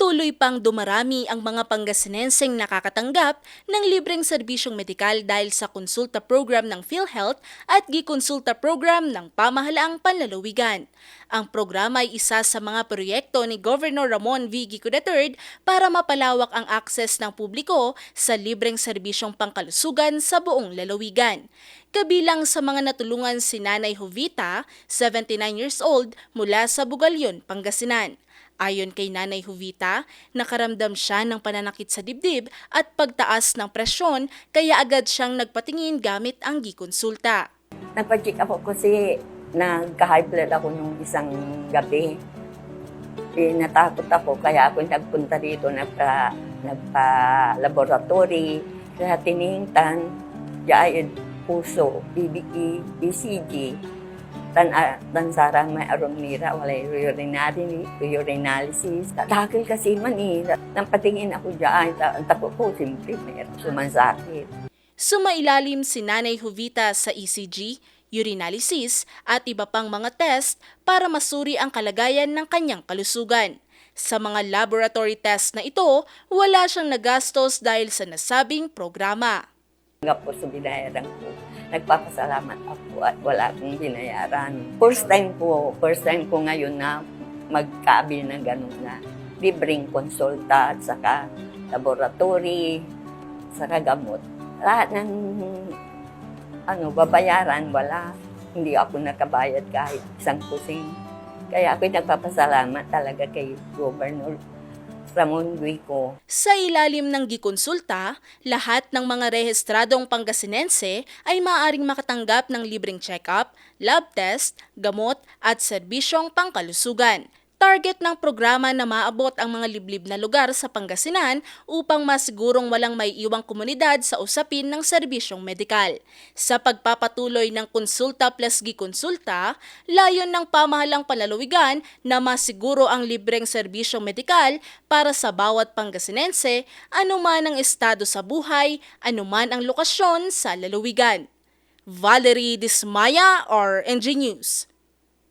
Patuloy pang dumarami ang mga Pangasinenseng nakakatanggap ng libreng serbisyong medikal dahil sa konsulta program ng PhilHealth at gikonsulta program ng pamahalaang panlalawigan. Ang programa ay isa sa mga proyekto ni Governor Ramon V. Gico III para mapalawak ang akses ng publiko sa libreng serbisyong pangkalusugan sa buong lalawigan. Kabilang sa mga natulungan si Nanay Jovita, 79 years old, mula sa Bugalyon, Pangasinan. Ayon kay Nanay Jovita, nakaramdam siya ng pananakit sa dibdib at pagtaas ng presyon kaya agad siyang nagpatingin gamit ang gikonsulta. Nagpa-check up ako kasi nagka-high blood ako nung isang gabi. Eh, natakot ako kaya ako nagpunta dito nagpa, nagpa-laboratory. Kaya tiningtan, diyan puso, BBE, BCG, tan tansara may aromira, wala urinary, urinalysis. Takil kasi man eh. Nang patingin ako dyan, tako ko, simple, may sumansakit. Sumailalim si Nanay Jovita sa ECG, urinalysis at iba pang mga test para masuri ang kalagayan ng kanyang kalusugan. Sa mga laboratory test na ito, wala siyang nagastos dahil sa nasabing programa. Nga po sa binayaran ko. Nagpapasalamat ako at wala akong binayaran. First time ko, first time ko ngayon na magkabil ng ganun na libreng konsulta at saka laboratory, saka gamot. Lahat ng ano, babayaran, wala. Hindi ako nakabayad kahit isang kusing. Kaya ako'y nagpapasalamat talaga kay Governor Ramon Guico. Sa ilalim ng gikonsulta, lahat ng mga rehistradong Pangasinense ay maaaring makatanggap ng libreng check-up, lab test, gamot at serbisyong pangkalusugan. Target ng programa na maabot ang mga liblib na lugar sa Pangasinan upang masigurong walang may iwang komunidad sa usapin ng serbisyong medikal. Sa pagpapatuloy ng konsulta plus gikonsulta, layon ng pamahalang panlalawigan na masiguro ang libreng serbisyong medikal para sa bawat Pangasinense, anuman ang estado sa buhay, anuman ang lokasyon sa lalawigan. Valerie Dismaya or NG News.